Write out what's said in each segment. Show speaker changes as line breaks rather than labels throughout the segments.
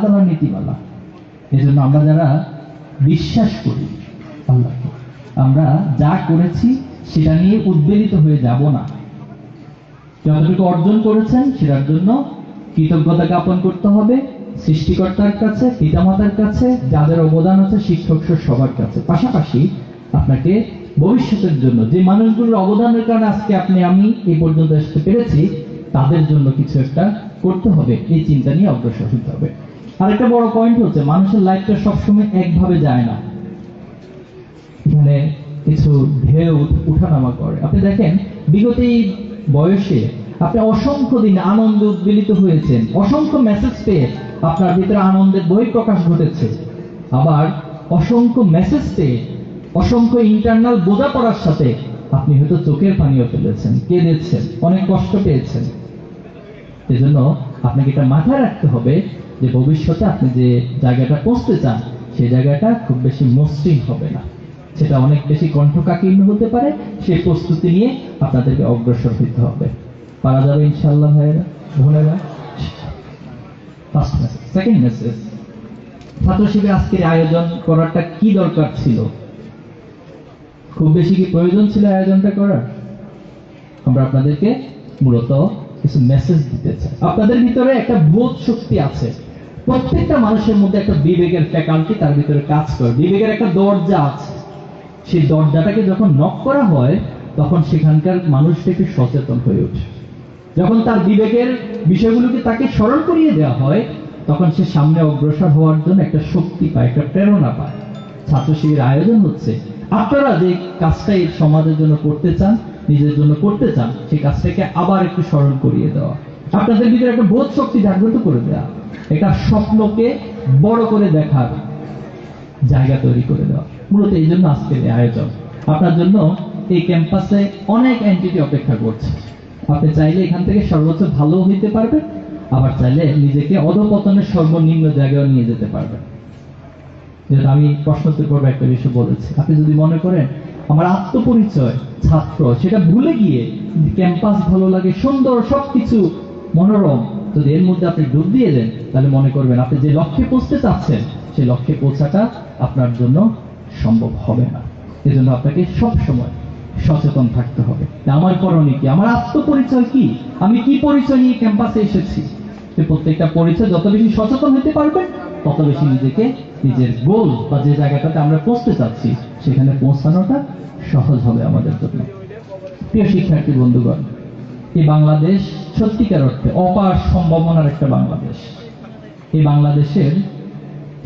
তাআলার নীতিমালা এজন্য আমরা যারা বিশ্বাস করি আল্লাহকে, আমরা যা করেছি সেটা নিয়ে উদ্বেলিত হয়ে যাব না। যতটুকু অর্জন করেছেন সেটার জন্য কৃতজ্ঞতা জ্ঞাপন করতে হবে। সৃষ্টিকর্তার কাছে, পিতামাতার কাছে, যাদের অবদান আছে, শিক্ষক সবার কাছে। পাশাপাশি আপনাকে ভবিষ্যতের জন্য, যে মানুষগুলোর অবদানের কারণে আজকে আপনি, আমি এই পর্যন্ত আসতে পেরেছি, তাদের জন্য কিছু একটা করতে হবে। এই চিন্তা নিয়ে অগ্রসর হতে হবে। আরেকটা বড় পয়েন্ট হচ্ছে, মানুষের লাইফটা সবসময় একভাবে যায় না। এখানে কিছু ঢেউ উঠানামা করে। আপনি দেখেন, বিগত বয়সে আপনি অসংখ্য দিন আনন্দ উদ্বেলিত হয়েছেন, অসংখ্য মেসেজ পেয়ে আপনার ভিতরে আনন্দের বহিঃপ্রকাশ ঘটেছে। আবার অসংখ্য মেসেজ পেয়ে, অসংখ্য ইন্টারনাল বোঝাপড়ার সাথে আপনি হয়তো চোখের পানিও ফেলেছেন, কেঁদেছেন, অনেক কষ্ট পেয়েছেন। এজন্য আপনাকে এটা মাথায় রাখতে হবে যে ভবিষ্যতে আপনি যে জায়গাটা পৌঁছতে চান, সেই জায়গাটা খুব বেশি মসৃণ হবে না। সেটা অনেক বেশি কণ্ঠকাকীর্ণ হতে পারে, সেই প্রস্তুতি নিয়ে আপনাদেরকে অগ্রসর হতে হবে। পারা যাবে ইনশাল্লাহ ভাইয়েরা আজকের আয়োজন করাটা কি দরকার ছিল? খুব বেশি কি প্রয়োজন ছিল আয়োজনটা করার? আমরা আপনাদেরকে মূলত কিছু মেসেজ দিতে চাই। আপনাদের ভিতরে একটা বোধ শক্তি আছে। প্রত্যেকটা মানুষের মধ্যে একটা বিবেকের ফ্যাকাল্টি তার ভিতরে কাজ করে। বিবেকের একটা দরজা আছে। সেই দরজাটাকে যখন নক করা হয়, তখন সেখানকার মানুষটা একটু সচেতন হয়ে ওঠে। যখন তার বিবেকের বিষয়গুলোকে তাকে স্মরণ করিয়ে দেওয়া হয়, তখন সে সামনে অগ্রসর হওয়ার জন্য একটা শক্তি পায়, একটা প্রেরণা পায়। ছাত্র শিবির আয়োজন হচ্ছে। আপনারা যে কাজটা এই সমাজের জন্য করতে চান, নিজের জন্য করতে চান, সেই কাজটাকে আবার একটু স্মরণ করিয়ে দেওয়া। আপনাদের ভিতরে একটা বোধ শক্তি জাগ্রত করে দেওয়া একটা স্বপ্নকে বড় করে দেখার জায়গা তৈরি করে দেওয়া। মূলত এই জন্য আজকের আয়োজন। আপনার জন্য এই ক্যাম্পাসে অনেক এন্টিটি অপেক্ষা করছে। আপনি চাইলে এখান থেকে সর্বোচ্চ ভালো হইতে পারবেন, আবার চাইলে নিজেকে অধপতনের সর্বনিম্ন জায়গায় নিয়ে যেতে পারবেন। যেটা আমি প্রশ্নোত্তর পর্বে একটা বিষয় বলেছি। আপনি যদি মনে করেন, আমার আত্মপরিচয়, ছাত্র, সেটা ভুলে গিয়ে ক্যাম্পাস ভালো লাগে, সুন্দর, সবকিছু মনোরম যদি এর মধ্যে আপনি ডুব দিয়ে দেন, তাহলে মনে করবেন আপনি যে লক্ষ্যে পৌঁছতে চাচ্ছেন, সেই লক্ষ্যে পৌঁছাটা আপনার জন্য সম্ভব হবে না। এজন্য আপনাকে সব সময় সচেতন থাকতে হবে। আমার করণীয় কি? আমার আত্মপরিচয় কি? আমি কি পরিচয় নিয়ে ক্যাম্পাসে এসেছি? প্রত্যেকটা পরিচয় যত বেশি সচেতন হতে পারবেন, তত বেশি নিজেকে নিজের গোল বা যে জায়গাটাতে আমরা পৌঁছতে চাচ্ছি, সেখানে পৌঁছানোটা সহজ হবে আমাদের জন্য। প্রিয় শিক্ষার্থী বন্ধুগণ, এই বাংলাদেশ সত্যিকার অর্থে অপার সম্ভাবনার একটা বাংলাদেশ। এই বাংলাদেশের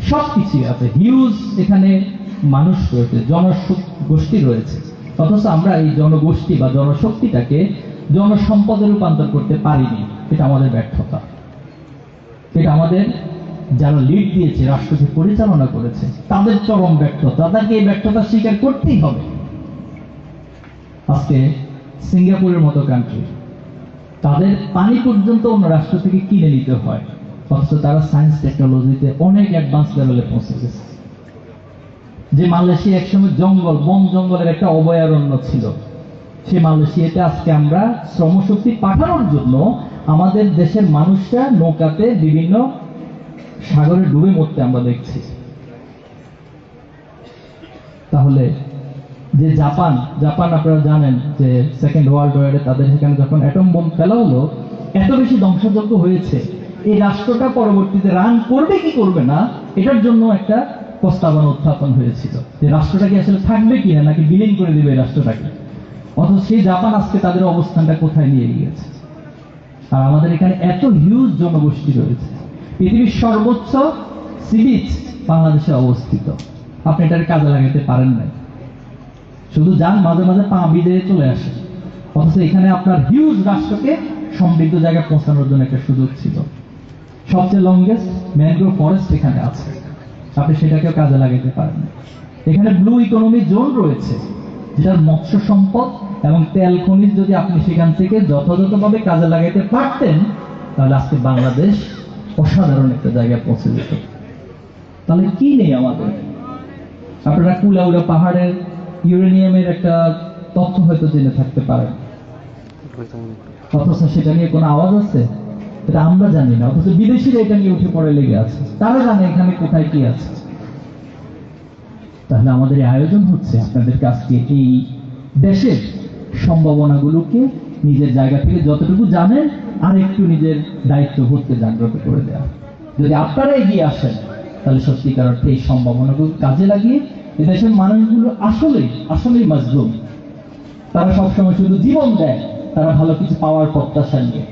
সব কিছুই আছে। হিউজ এখানে মানুষ রয়েছে, জনগোষ্ঠী রয়েছে। অথচ আমরা এই জনগোষ্ঠী বা জনশক্তিটাকে জনসম্পদে রূপান্তর করতে পারিনি। এটা আমাদের ব্যর্থতা। এটা আমাদের যারা লিড দিয়েছে, রাষ্ট্রকে পরিচালনা করেছে, তাদের চরম ব্যর্থতা। তাদেরকে এই ব্যর্থতা স্বীকার করতেই হবে। আজকে সিঙ্গাপুরের মতো কান্ট্রি তাদের পানি পর্যন্ত অন্য রাষ্ট্র থেকে কিনে নিতে হয়। অথচ তারা সায়েন্স টেকনোলজিতে অনেক অ্যাডভান্স লেভেলে পৌঁছে গেছে যে মালয়েশিয়া একসময় জঙ্গল, বন জঙ্গলের একটা অভয়ারণ্য ছিল। সে মালয়েশিয়াতে আজকে আমরা শ্রমশক্তি পাঠানোর জন্য আমাদের দেশের মানুষরা নৌকাতে বিভিন্ন সাগরে ডুবে মরতে আমরা দেখছি। তাহলে যে জাপান জাপান আপনারা জানেন যে সেকেন্ড ওয়ার্ল্ড ওয়ারে তাদের সেখানে যখন অ্যাটম বোম ফেলা হলো, এত বেশি ধ্বংসযজ্ঞ হয়েছে। এই রাষ্ট্রটা পরবর্তীতে রান করবে কি করবে না, এটার জন্য একটা প্রস্তাবনা উত্থাপন হয়েছিল। যে রাষ্ট্রটা কি আসলে থাকবে কিনা নাকি বিলীন করে দিবে রাষ্ট্রটাকে? অথচ সেই জাপান আজকে তাদের অবস্থানটা কোথায় নিয়ে গিয়েছে? আর আমাদের এখানে এত হিউজ জনগোষ্ঠী রয়েছে। পৃথিবীর সর্বোচ্চ সিবিচ বাংলাদেশে অবস্থিত। আপনি এটার কাজে লাগাতে পারেন নাই। শুধু যান, মাঝে মাঝে পা বিদে চলে আসে। অথচ এখানে আপনার হিউজ রাষ্ট্রকে সমৃদ্ধ জায়গায় পৌঁছানোর জন্য একটা সুযোগ ছিল। সবচেয়ে লংগেস্ট ম্যানগ্রোভ ফরেস্ট এখানে আছে। আপনি সেটাকেও কাজে লাগাতে পারেন। এখানে ব্লু ইকোনমি জোন রয়েছে, যেটার মৎস্য সম্পদ এবং তেল, খনিজ যদি আপনি সেখান থেকে যথাযথভাবে কাজে লাগাইতে পারতেন, তাহলে আজকে বাংলাদেশ অসাধারণ একটা জায়গায় পৌঁছে যেত। তাহলে কি নেই আমাদের? আপনারা কুলাউড়া পাহাড়ের ইউরেনিয়ামের একটা তথ্য হয়তো জেনে থাকতে পারেন অথচ সেটা নিয়ে কোনো আওয়াজ আছে? এটা আমরা জানি না, অথচ বিদেশিরা এটা নিয়ে উঠে পড়ে লেগে আছে। তারা জানে এখানে কোথায় কি আছে। তাহলে আমাদের আয়োজন হচ্ছে আপনাদের কাছকে এই দেশের সম্ভাবনাগুলোকে নিজের জায়গা থেকে যতটুকু জানেন আর একটু নিজের দায়িত্ববোধকে জাগ্রত করে দেওয়া যদি আপনারা এগিয়ে আসেন, তাহলে সত্যিকার অর্থে এই সম্ভাবনাগুলো কাজে লাগিয়ে এই দেশের মানুষগুলো আসলেই আসলেই মজলুম। তারা সবসময় শুধু জীবন দেয়, তারা ভালো কিছু পাওয়ার প্রত্যাশা নিয়ে।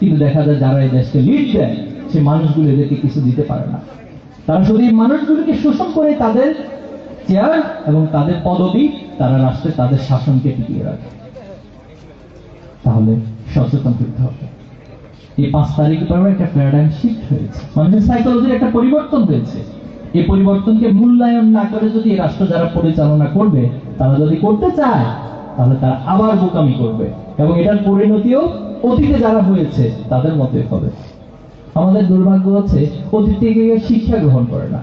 কিন্তু দেখা যায় যারা এই দেশকে লিড দেয়, সে মানুষগুলো এদেরকে কিছু দিতে পারে না। তারা শুধু এই মানুষগুলোকে শোষণ করে তাদের চেয়ার এবং তাদের পদবি, তারা রাষ্ট্রে তাদের শাসনকে টিকিয়ে রাখে। তাহলে সচেতন করতে হবে। এই পাঁচ তারিখ পরে একটা প্যারাডাইম শিফট হয়েছে। মানুষের সাইকোলজির একটা পরিবর্তন হয়েছে। এই পরিবর্তনকে মূল্যায়ন না করে যদি রাষ্ট্র যারা পরিচালনা করবে, তারা যদি করতে চায়, তাহলে তারা আবার বোকামি করবে। এবং এটার পরিণতিও অতীতে যারা হয়েছে, তাদের মতোই হবে। আমাদের দুর্ভাগ্য হচ্ছে, অতীত থেকে শিক্ষা গ্রহণ করে না।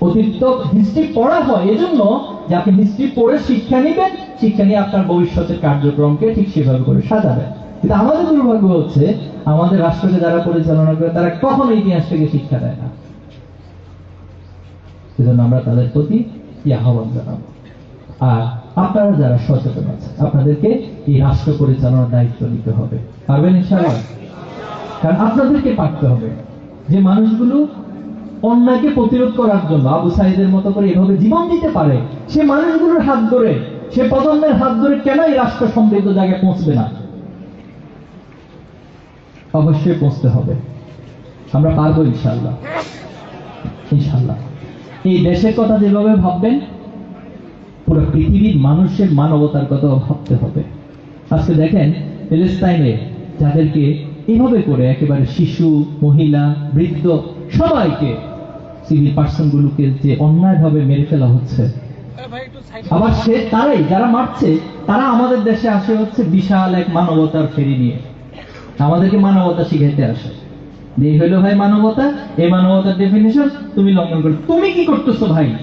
অতীত হিস্ট্রি পড়া হয়, এজন্য যে আপনি হিস্ট্রি পড়ে শিক্ষা নেবেন, শিক্ষা নিয়ে আপনার ভবিষ্যতের কার্যক্রমকে ঠিক সেভাবে করে সাজাবেন। কিন্তু আমাদের দুর্ভাগ্য হচ্ছে, আমাদের রাষ্ট্রকে যারা পরিচালনা করে, তারা কখনো ইতিহাস থেকে শিক্ষা দেয় না। সেজন্য আমরা তাদের প্রতি এই আহ্বান জানাব। আর আপনারা যারা সচেতন আছেন, আপনাদেরকে এই রাষ্ট্র পরিচালনার দায়িত্ব নিতে হবে। পারবেন ইনশাআল্লাহ? কারণ আপনাদেরকে পারতে হবে যে মানুষগুলো অন্যায়কে প্রতিরোধ করার জন্য, আবু সাইদের মতো করে এভাবে জীবন দিতে পারে। সে মানুষগুলোর হাত ধরে, সে প্রজন্মের হাত ধরে কেন এই রাষ্ট্র সমৃদ্ধ জায়গায় পৌঁছবে না? অবশ্যই পৌঁছতে হবে। আমরা পারব ইনশাল্লাহ ইনশাল্লাহ এই দেশের কথা যেভাবে ভাববেন, পুরো পৃথিবীর মানুষের মানবতার কথা ভাবতে হবে। আজকে দেখেন প্যালেস্তাইনে যাদেরকে এভাবে করে একেবারে শিশু, মহিলা, বৃদ্ধ সবাইকে সিভিল পার্সন গুলোকে যে অন্যায়ভাবে মেরে ফেলা হচ্ছে, আবার সে তারাই, যারা মারছে, তারা আমাদের দেশে আসে হচ্ছে বিশাল এক মানবতার ফেরি নিয়ে। আমাদেরকে মানবতা শিখাইতে আসে। এই হইল ভাই মানবতা। এই মানবতার ডেফিনেশন তুমি লঙ্ঘন করো। তুমি কি করতেছো ভাই?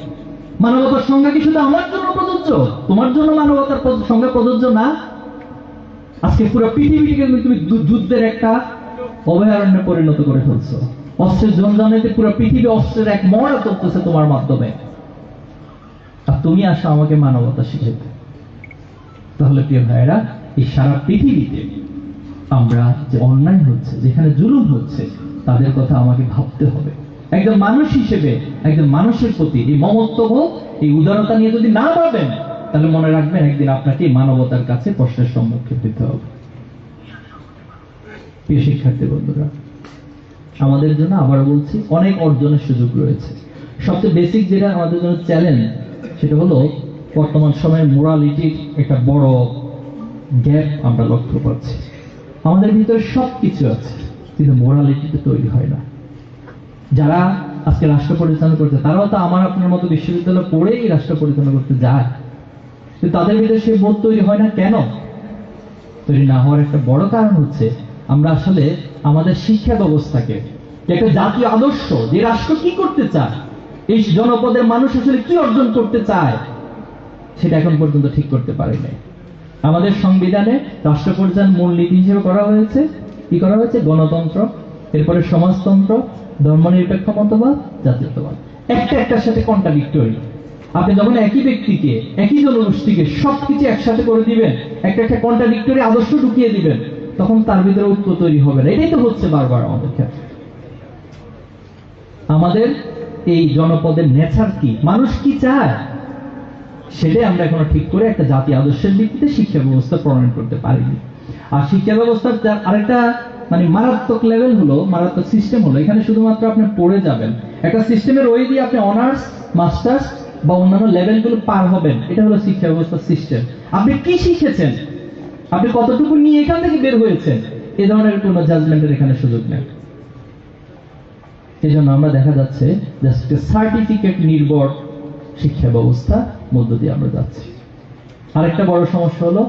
মানবতার সংজ্ঞা কি শুধু আমার জন্য প্রযোজ্য? তোমার জন্য মানবতার সংজ্ঞা প্রযোজ্য না? আজকে পুরো পৃথিবীটিকে কিন্তু তুমি যুদ্ধের একটা অভয়ারণ্যে পরিণত করে ফেলছো। অস্ত্রের জনজানিতে পুরো পৃথিবী অস্ত্রের এক মরা চলতেছে তোমার মাধ্যমে। আর তুমি আসো আমাকে মানবতা শিখাইতে। তাহলে প্রিয় ভাইয়েরা, এই সারা পৃথিবীতে আমরা যে অন্যায় হচ্ছে, যেখানে জুলুম হচ্ছে তাদের কথা আমাকে ভাবতে হবে। একজন মানুষ হিসেবে, একজন মানুষের প্রতি এই মমত্ববোধ এই উদারতা নিয়ে যদি না পাবেন তাহলে মনে রাখবেন একদিন আপনাকে মানবতার কাছে প্রশ্নের সম্মুখীন দিতে হবে। শিক্ষার্থী বন্ধুরা, আমাদের জন্য আবার বলছি, অনেক অর্জনের সুযোগ রয়েছে। সবচেয়ে বেসিক যেটা আমাদের জন্য চ্যালেঞ্জ সেটা হলো বর্তমান সময়ের মোরালিটির একটা বড় গ্যাপ আমরা লক্ষ্য করছি। আমাদের ভিতরে সব কিছু আছে। কিন্তু মোরালিটিটা তৈরি হয় না। যারা আজকে রাষ্ট্র পরিচালনা করছে, তারাও তো আমার আপনার মতো বিশ্ববিদ্যালয় পড়েই রাষ্ট্র পরিচালনা করতে যায়। কিন্তু তাদের ভিতরে সেই বোধ তৈরি হয় না কেন? তৈরি না হওয়ার একটা বড় কারণ হচ্ছে, আমরা আসলে আমাদের শিক্ষা ব্যবস্থাকে একটা জাতীয় আদর্শ, যে রাষ্ট্র কি করতে চায়, এই জনপদের মানুষ আসলে কি অর্জন করতে চায়, সেটা এখন পর্যন্ত ঠিক করতে পারে নাই আমাদের সংবিধানে রাষ্ট্র পরিচালন মূলনীতি হিসেবে করা হয়েছে কি করা হয়েছে? গণতন্ত্র, এরপরে সমাজতন্ত্র, ধর্মনিরপেক্ষ মতবাদ, জাতীয়তাবাদ। একটা একটার সাথে কন্ট্রাডিক্টরি আপনি যখন একই ব্যক্তিকে, একই জনগোষ্ঠীকে সবকিছু একসাথে করে দিবেন, একটা একটা কন্ট্রাডিক্টরি আদর্শ ঢুকিয়ে দিবেন, তখন তার ভিতরে ঐক্য তৈরি হবে না। এটাই তো হচ্ছে বারবার আমাদের ক্ষেত্রে আমাদের এই জনপদের নেচার কি? মানুষ কি চায়? সেটাই আমরা এখনও ঠিক করে একটা জাতি আদর্শের ভিত্তিতে শিক্ষা ব্যবস্থা প্রণয়ন করতে পারিনি। আর শিক্ষা ব্যবস্থার আরেকটা মানে মারাত্মক লেভেল হলো, মারাত্মক সিস্টেম হলো। এখানে শুধুমাত্র আপনি পড়ে যাবেন। একটা সিস্টেমের ওই দিয়ে আপনি অনার্স মাস্টার্স বা অন্যান্য লেভেলগুলো পার হবেন। এটা হলো শিক্ষা ব্যবস্থার সিস্টেম আপনি কি শিখেছেন? আপনি কতটুকু নিয়ে এখান থেকে বের হয়েছেন? এ ধরনের কোনো জাজমেন্টের এখানে সুযোগ নেই। এই জন্য আমরা দেখা যাচ্ছে সার্টিফিকেট নির্ভর শিক্ষা ব্যবস্থা মধ্য দিয়ে আমরা যাচ্ছি। আরেকটা বড় সমস্যা হলো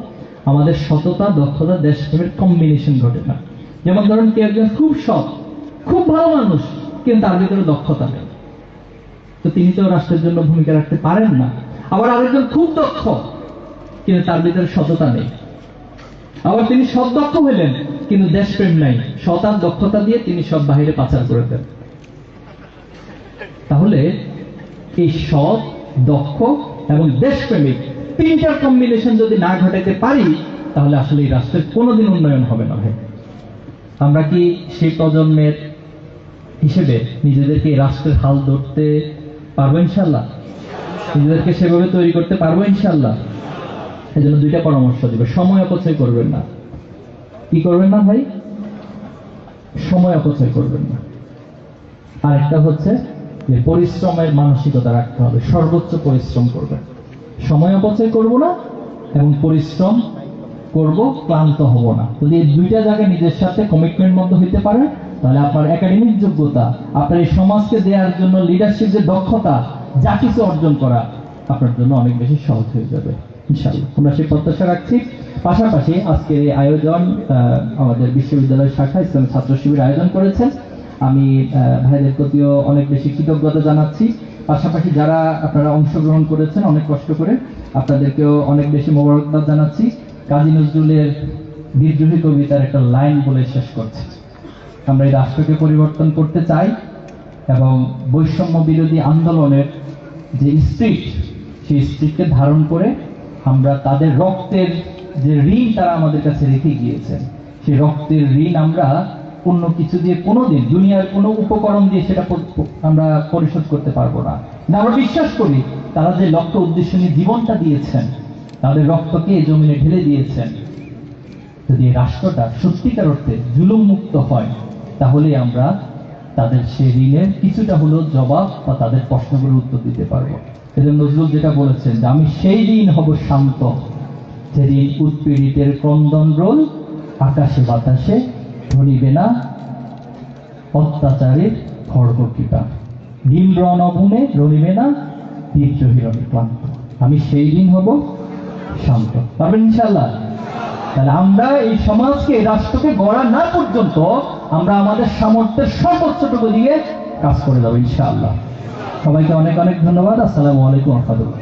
আমাদের সততা, দক্ষতা, দেশপ্রেমের কম্বিনেশন ঘটে না যেমন ধরুন, কেউ একজন খুব সৎ, খুব ভালো মানুষ, কিন্তু তার ভিতরে দক্ষতা নেই। তো তিনি তো রাষ্ট্রের জন্য ভূমিকা রাখতে পারেন না। আবার আরেকজন খুব দক্ষ, কিন্তু তার ভিতরে সততা নেই। আবার তিনি সদক্ষ হলেন, কিন্তু দেশপ্রেম নাই। সতার দক্ষতা দিয়ে তিনি সব বাহিরে পাচার করে দেন। তাহলে এই সৎ, দক্ষ এবং দেশপ্রেমিক তিনটার কম্বিনেশন যদি না ঘটাতে পারি, তাহলে আসলে এই রাষ্ট্রের কোনোদিন উন্নয়ন হবে না ভাই। আমরা কি সেই প্রজন্মের হিসেবে নিজেদেরকে এই রাষ্ট্রের হাল ধরতে পারব ইনশাল্লাহ নিজেদেরকে সেভাবে তৈরি করতে পারব ইনশাল্লাহ এই জন্য দুইটা পরামর্শ দিবে। সময় অপচয় করবেন না। কি করবেন না ভাই? সময় অপচয় করবেন না। আরেকটা হচ্ছে যে পরিশ্রমের মানসিকতা রাখতে হবে। সর্বোচ্চ পরিশ্রম করবেন। সময় অপচয় করব না এবং পরিশ্রম করব, ক্লান্ত হব না। যদি এই দুইটা জায়গায় নিজের সাথে কমিটমেন্ট মধ্যে হইতে পারে, তাহলে আপনার একাডেমিক যোগ্যতা, আপনার এই সমাজকে দেওয়ার জন্য লিডারশিপ যে দক্ষতা, যা কিছু অর্জন করা আপনার জন্য অনেক বেশি সহজ হয়ে যাবে, ইনশাআল্লাহ। আমরা সেই প্রত্যাশা রাখছি। পাশাপাশি আজকের এই আয়োজন আমাদের বিশ্ববিদ্যালয় শাখা ইসলামী ছাত্র শিবির আয়োজন করেছেন। আমি ভাইদের প্রতিও অনেক বেশি কৃতজ্ঞতা জানাচ্ছি। পাশাপাশি যারা আপনারা অংশগ্রহণ করেছেন অনেক কষ্ট করে, আপনাদেরকেও অনেক বেশি মোবারকবাদ জানাচ্ছি। কাজী নজরুলের বিদ্রোহী কবিতার একটা লাইন বলে শেষ করছি। আমরা এই রাষ্ট্রকে পরিবর্তন করতে চাই এবং বৈষম্য বিরোধী আন্দোলনের যে স্পিরিট সেই স্পিরিটকে ধারণ করে আমরা তাদের রক্তের যে ঋণ তারা আমাদের কাছে রেখে গিয়েছেন, সেই রক্তের ঋণ আমরা অন্য কিছু দিয়ে কোনোদিন, দুনিয়ার কোনো উপকরণ দিয়ে সেটা আমরা পরিশোধ করতে পারব না। আমরা বিশ্বাস করি, তারা যে লক্ষ্য উদ্দেশ্য নিয়ে জীবনটা দিয়েছেন তাদের রক্তকে জমিনে ঢেলে দিয়েছেন। যদি রাষ্ট্রটা সত্যিকার অর্থে জুলুম মুক্ত হয়, তাহলে আমরা তাদের সে ঋণের কিছুটা হলেও জবাব বা তাদের প্রশ্নগুলোর উত্তর দিতে পারব। এজন্য নজরুল যেটা বলেছেন যে, আমি সেই ঋণ হব শান্ত, যে ঋণ উৎপীড়িতের ক্রন্দন রোল আকাশে বাতাসে ধরিবে না। অত্যাচারের খড়গ কৃপা। নিম্র নভূমে রণিবে না তীর্থহীরণে ক্লান্ত। আমি সেই দিন হব শান্ত। পারবেন ইনশাল্লাহ তাহলে আমরা এই সমাজকে রাষ্ট্রকে গড়া না পর্যন্ত আমরা আমাদের সামর্থ্যের সর্বোচ্চটুকু দিয়ে কাজ করে যাব ইনশাআল্লাহ। সবাইকে অনেক অনেক ধন্যবাদ। আসসালামু আলাইকুম রহমতুল্লাহ।